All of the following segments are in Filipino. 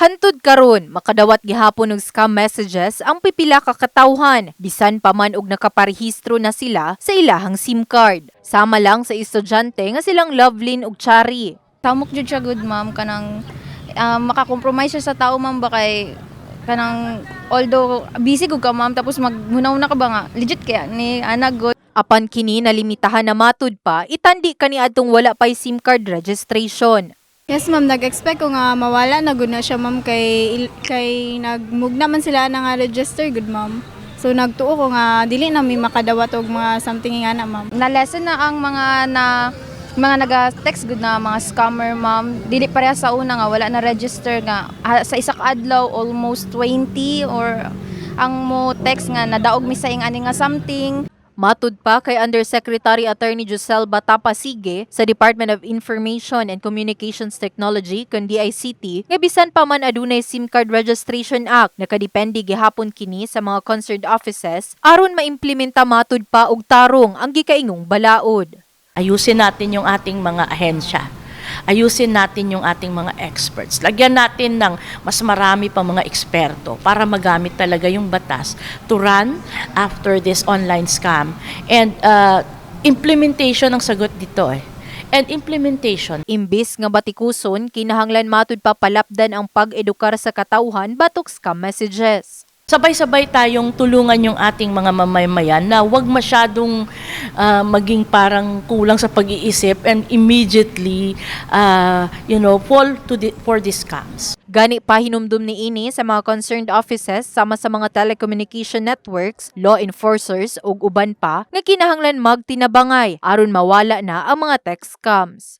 Hantod karon makadawat gihapon og scam messages ang pipila ka katawhan bisan pa man og nakaparehistro na sila sa ilahang SIM card. Sama lang sa estudyante nga silang Lovelyn ug Chari. Tamok jud siya good ma'am kanang ah, makakompromise siya sa tao ma'am ba kay kanang although busy gud ka ma'am tapos maghunaw na ka ba nga legit kaya ni ana good Apan kini nalimitahan na matud pa, itandi kani adtong wala pay SIM card registration. Yes, ma'am. Nag-expect ko nga mawala na gud na siya, ma'am. Kay, kay nagmugna man sila na nga register, good, ma'am. So, nagtuo ko nga, dili na may makadawat og mga something nga na, ma'am. na lesson na ang mga na mga naga-text good na mga scammer ma'am dili pareha sa una nga wala na register nga sa isa ka adlaw almost 20 or ang mo text nga nadaog mi sa ing ani nga something Matud pa kay Undersecretary Attorney Giselle Batapa Sige sa Department of Information and Communications Technology kun DICT nga bisan pa man adunay SIM Card Registration Act nakadepende gihapon kini sa mga concerned offices aron maimplementa matud pa og tarong ang gikaingong balaod. Ayusin natin yung ating mga ahensya. Ayusin natin yung ating mga experts. Lagyan natin ng mas marami pa mga eksperto para magamit talaga yung batas to run after this online scam. And uh, implementation ang sagot dito eh. And implementation, Imbis nga batikuson kinahanglan matud pa palapdan ang pag-edukar sa katawhan batok scam messages. Sabay-sabay tayong tulungan yung ating mga mamamayan na wag masyadong ah, maging parang kulang sa pag-iisip and immediately, ah, you know, fall to the, for these scams. Gani pa hinumdum ni ini sa mga concerned offices sama sa mga telecommunication networks, law enforcers ug uban pa nga kinahanglan magtinabangay aron mawala na ang mga text scams.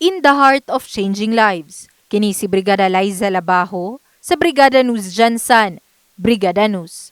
In the heart of changing lives, kini si Brigada Liza Labajo sa Brigada News Jansan, Brigada News.